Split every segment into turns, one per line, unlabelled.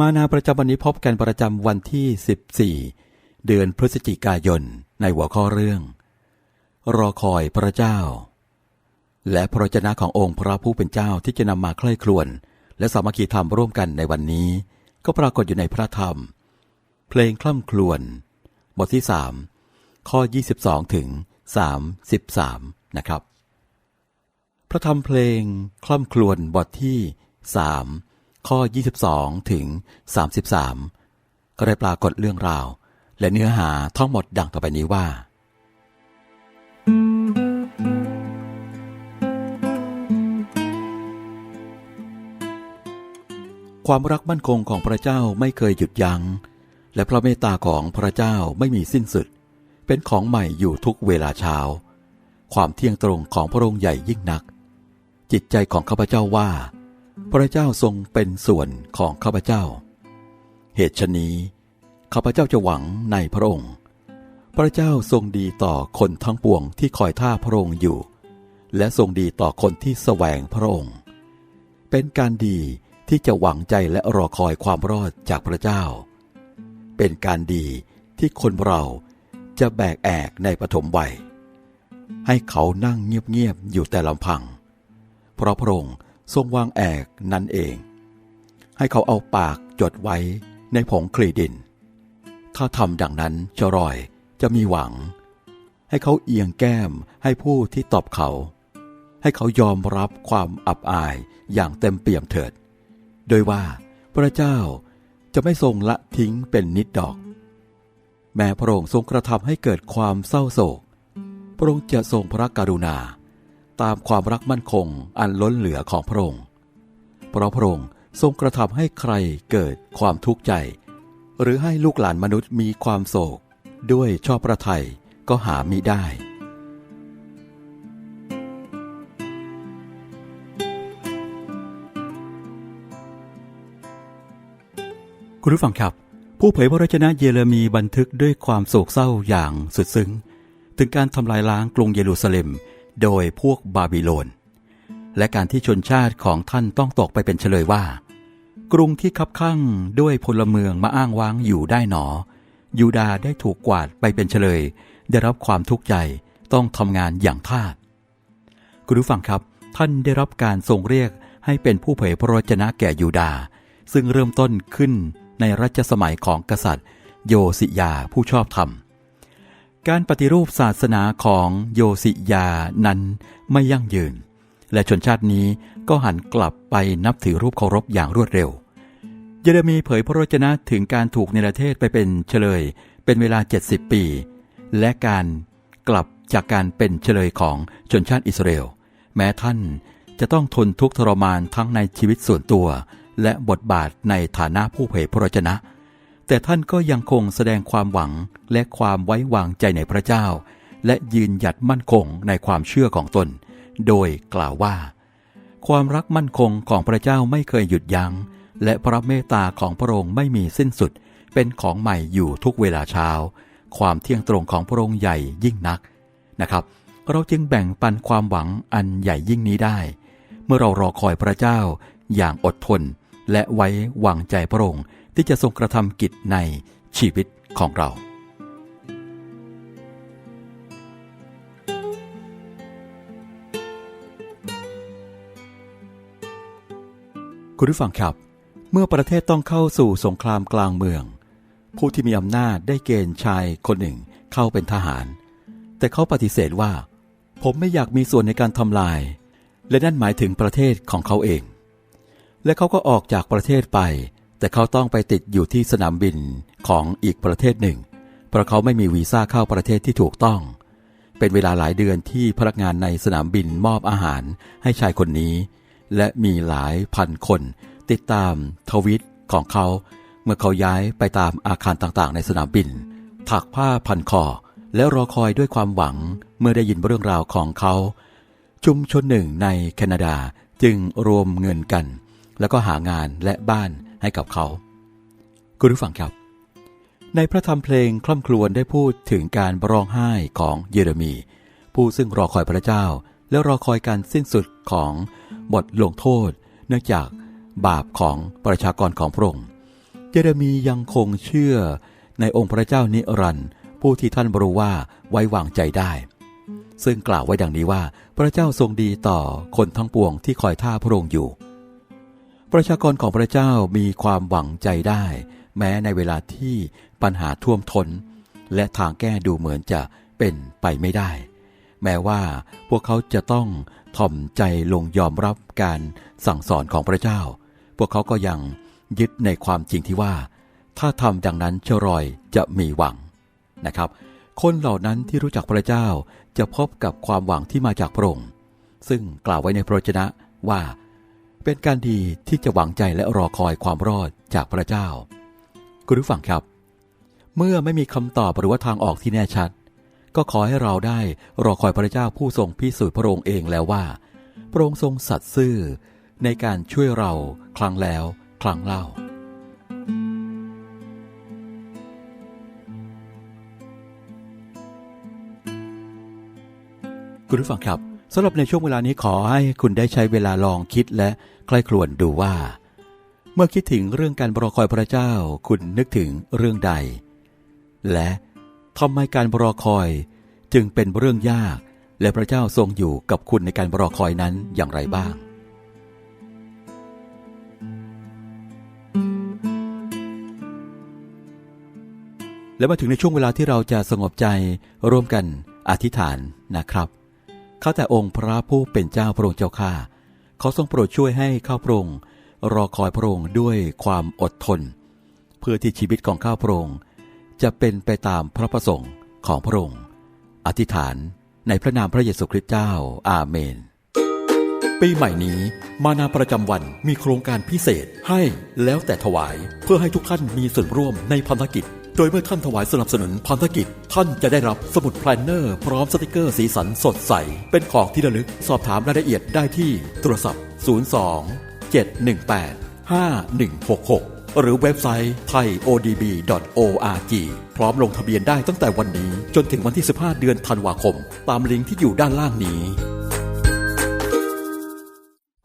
มานาประจำวันนี้พบกันประจำวันที่ 14 เดือนพฤศจิกายนในหัวข้อเรื่อง รอคอยพระเจ้า และพระวจนะขององค์พระผู้เป็นเจ้าที่จะนำมาใคร่ครวญและสามัคคีธรรมร่วมกันในวันนี้ ก็ปรากฏอยู่ในพระธรรม เพลงคล่ำครวญบทที่3ข้อ 22 ถึง 33 นะครับ พระธรรมเพลงคล่ำครวญบทที่3 ข้อ 22 ถึง 33 ก็ได้ปรากฏเรื่องราว และเนื้อหาทั้งหมดดังต่อไปนี้ว่า ความรักมั่นคงของพระเจ้าไม่เคยหยุดยัง้ง และพระเมตตาของพระเจ้าไม่มีสิ้นสุด เป็นของใหม่อยู่ทุกเวลาเช้า ความเที่ยงตรงของพระองค์ใหญ่ยิ่งนัก จิตใจของข้าพเจ้าว่า พระเจ้าทรงเป็นส่วนของข้าพเจ้า เหตุฉนี้ข้าพเจ้าจะหวังในพระองค์ พระเจ้าทรงดีต่อคนทั้งปวงที่คอยท่าพระองค์อยู่ และทรงดีต่อคนที่แสวงพระองค์ เป็นการดีที่จะหวังใจและรอคอยความรอดจากพระเจ้า เป็นการดีที่คนเราจะแบกแอกในปฐมวัย ให้เขานั่งเงียบๆอยู่แต่ลำพัง เพราะพระองค์ ทรงวางแอกนั่นเอง ให้เขาเอาปากจดไว้ในผงคลีดิน ถ้าทำดังนั้นจะรอยจะมีหวัง ให้เขาเอียงแก้มให้ผู้ที่ตอบเขา ให้เขายอมรับความอับอายอย่างเต็มเปี่ยมเถิด โดยว่าพระเจ้าจะไม่ทรงละทิ้งเป็นนิดดอก แม้พระองค์ทรงกระทำให้เกิดความเศร้าโศก พระองค์จะทรงพระกรุณา ตามความรักมั่นคงอันล้นเหลือของพระองค์ เพราะพระองค์ทรงกระทำให้ใครเกิดความทุกข์ใจ หรือให้ลูกหลานมนุษย์มีความโศก ด้วยชอบประทัยก็หามิได้คุณผู้ฟังครับ ผู้เผยพระวจนะเยเรมีบันทึกด้วยความโศกเศร้าอย่างสุดซึ้ง ถึงการทำลายล้างกรุงเยรูซาเล็ม โดยพวกบาบิโลน และการที่ชนชาติของท่านต้องตกไปเป็นเฉลยว่า กรุงที่คับข้างด้วยพลเมืองมาอ้างว้างอยู่ได้หนอ ยูดาได้ถูกกวาดไปเป็นเฉลย ได้รับความทุกข์ใจต้องทำงานอย่างทาสคุณผู้ฟังครับ ท่านได้รับการทรงเรียกให้เป็นผู้เผยพระวจนะแก่ยูดา ซึ่งเริ่มต้นขึ้นในรัชสมัยของกษัตริย์ โยสิยาผู้ชอบธรรม การปฏิรูปศาสนาของโยสิยานั้นไม่ยั่งยืน และชนชาตินี้ก็หันกลับไปนับถือรูปเคารพอย่างรวดเร็ว เยเรมีเผยพระวจนะถึงการถูกในประเทศไปเป็นเฉลย เป็นเวลา 70 ปี และการกลับจากการเป็นเฉลยของชนชาติอิสราเอลแม้ท่านจะต้องทนทุกข์ทรมานทั้งในชีวิตส่วนตัว และบทบาทในฐานะผู้เผยพระวจนะ แต่ท่านก็ยังคงแสดงความหวังและความไว้วางใจในพระเจ้า และยืนหยัดมั่นคงในความเชื่อของตน โดยกล่าวว่า ความรักมั่นคงของพระเจ้าไม่เคยหยุดยัง้ง และพระเมตตาของพระองค์ไม่มีสิ้นสุด เป็นของใหม่อยู่ทุกเวลาเช้า ความเที่ยงตรงของพระองค์ใหญ่ยิ่งนักนะครับ เราจึงแบ่งปันความหวังอันใหญ่ยิ่งนี้ได้ เมื่อเรารอคอยพระเจ้าอย่างอดทน และไว้วางใจพระองค์ ที่จะทรงกระทำกิจในชีวิตของเรา คุณผู้ฟังครับ เมื่อประเทศต้องเข้าสู่สงครามกลางเมือง ผู้ที่มีอำนาจได้เกณฑ์ชายคนหนึ่งเข้าเป็นทหาร แต่เขาปฏิเสธว่า ผมไม่อยากมีส่วนในการทำลาย และนั่นหมายถึงประเทศของเขาเอง และเขาก็ออกจากประเทศไป แต่เขาต้องไปติดอยู่ที่สนามบินของอีกประเทศหนึ่ง เพราะเขาไม่มีวีซ่าเข้าประเทศที่ถูกต้อง เป็นเวลาหลายเดือนที่พนักงานในสนามบินมอบอาหารให้ชายคนนี้ และมีหลายพันคน ติดตามทวิตของเขา เมื่อเขาย้ายไปตามอาคารต่างๆ ในสนามบิน ถักผ้าพันคอ และรอคอยด้วยความหวังเมื่อได้ยินเรื่องราวของเขา ชุมชนหนึ่งในแคนาดาจึงรวมเงินกัน แล้วก็หางานและบ้าน ให้กับเขา คุณผู้ฟังครับ ในพระธรรมเพลงคล่ำครวญได้พูดถึงการร้องไห้ของเยเรมี ผู้ซึ่งรอคอยพระเจ้า และรอคอยการสิ้นสุดของบทลงโทษ เนื่องจากบาปของประชากรของพระองค์เยเรมียังคงเชื่อในองค์พระเจ้านิรันดร์ผู้ที่ท่านรู้ว่าไว้วางใจได้ ซึ่งกล่าวไว้ดังนี้ว่า พระเจ้าทรงดีต่อคนทั้งปวงที่คอยท่าพระองค์อยู่ ประชากรของพระเจ้ามีความหวังใจได้ แม้ในเวลาที่ปัญหาท่วมทนและทางแก้ดูเหมือนจะเป็นไปไม่ได้ แม้ว่าพวกเขาจะต้องถ่อมใจลงยอมรับการสั่งสอนของพระเจ้า พวกเขาก็ยังยึดในความจริงที่ว่า ถ้าทำดังนั้นเชรอยจะมีหวังนะครับ คนเหล่านั้นที่รู้จักพระเจ้าจะพบกับความหวังที่มาจากพระองค์ซึ่งกล่าวไว้ในพระวจนะว่า เป็นการดีที่จะหวังใจและรอคอยความรอดจากพระเจ้า คุณผู้ฟังครับ เมื่อไม่มีคำตอบหรือว่าทางออกที่แน่ชัด ก็ขอให้เราได้รอคอยพระเจ้าผู้ทรงพิสูจน์พระองค์เองแล้วว่า พระองค์ทรงสัตย์ซื่อในการช่วยเราครั้งแล้ว ครั้งเล่า คุณผู้ฟังครับ สำหรับในช่วงเวลานี้ขอให้คุณได้ใช้เวลาลองคิดและใคร่ครวญดูว่า เมื่อคิดถึงเรื่องการบรอคอยพระเจ้า คุณนึกถึงเรื่องใด และทำไมการบรอคอยจึงเป็นเรื่องยาก และพระเจ้าทรงอยู่กับคุณในการบรอคอยนั้นอย่างไรบ้างและมาถึงในช่วงเวลาที่เราจะสงบใจร่วมกันอธิษฐานนะครับ ข้าแต่องค์พระผู้เป็นเจ้าพระองค์เจ้าข้าขอทรงโปรดช่วยให้ข้าพระองค์รอคอยพระองค์ด้วยความอดทน เพื่อที่ชีวิตของข้าพระองค์จะเป็นไปตามพระประสงค์ของพระองค์ อธิษฐานในพระนามพระเยซูคริสต์เจ้า อาเมน ปีใหม่นี้มานาประจำวันมีโครงการพิเศษให้แล้วแต่ถวายเพื่อให้ทุกท่านมีส่วนร่วมในพันธกิจ โดยเมื่อท่านถวายสนับสนุนพันธกิจ ท่านจะได้รับสมุดแพลนเนอร์ พร้อมสติกเกอร์สีสันสดใส เป็นของที่ระลึกสอบถามรายละเอียดได้ที่โทรศัพท์ 02 718 5166 หรือเว็บไซต์ thaiodb.org พร้อมลงทะเบียนได้ตั้งแต่วันนี้ จนถึงวันที่ 15 เดือนธันวาคม ตามลิงก์ที่อยู่ด้านล่างนี้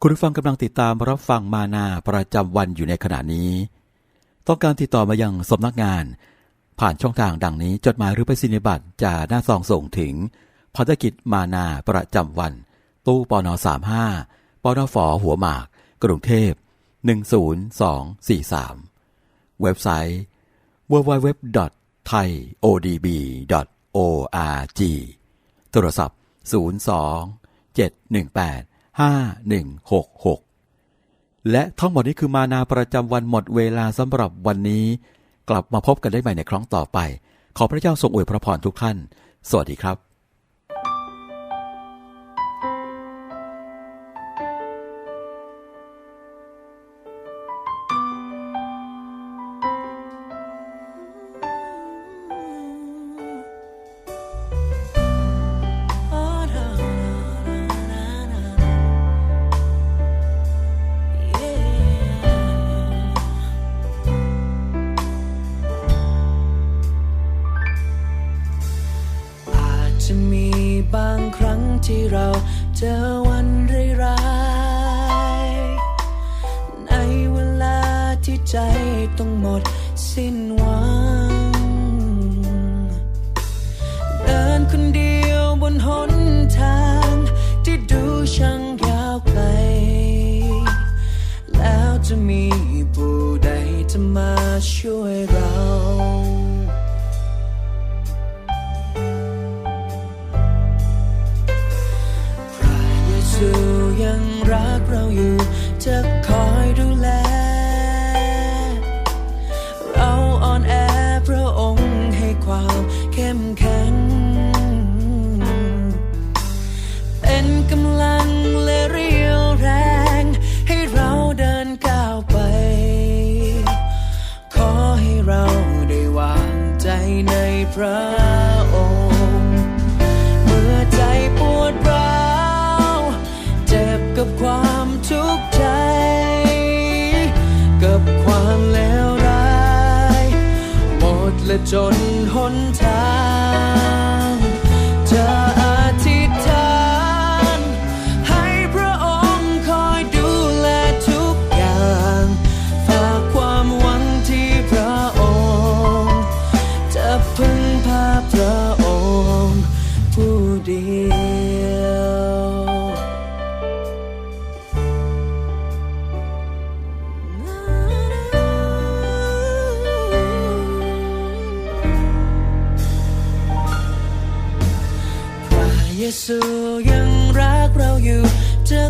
คุณผู้ฟังกำลังติดตามรับฟังมานาประจำวันอยู่ในขณะนี้ต้องการติดต่อมายังสำนักงาน ผ่านช่องทางดังนี้จดหมายหรือไปสินิบัตรจะหน้าซองส่งถึงภารกิจมานาประจำวัน ตู้ปน35ปนฝหัวหมาก กรุงเทพ 10243 เว็บไซต์ www.thaiodb.org โทรศัพท์ 02 718 5166 และทั้งหมดนี้คือมานาประจำวันหมดเวลาสำหรับวันนี้ กลับมาพบกันได้ใหม่ในครั้งต่อไป ขอพระเจ้าทรงอวยพระพรทุกท่าน สวัสดีครับ
จะมีบางครั้งที่เราเจอวันร้ายๆในเวลาที่ใจต้องหมดสิ้นหวัง เดินคนเดียวบนหนทางที่ดูช่างยาวไกล แล้วจะมีผู้ใดจะมาช่วยเรา สู่ยังรักเราอยู่จะ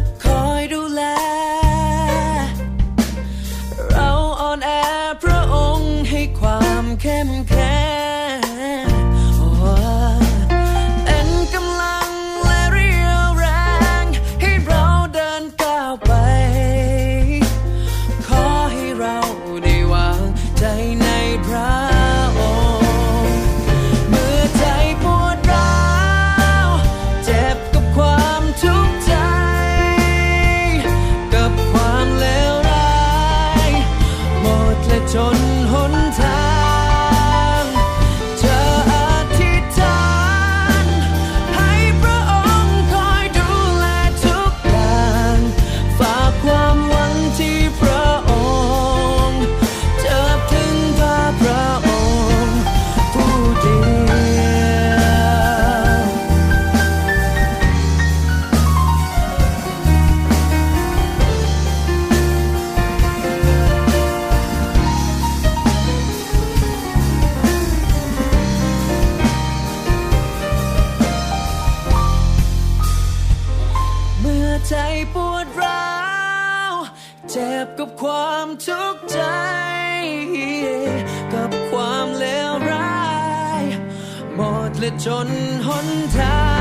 กับความทุกข์ใจ กับความเลวร้าย หมดและจนหนทาง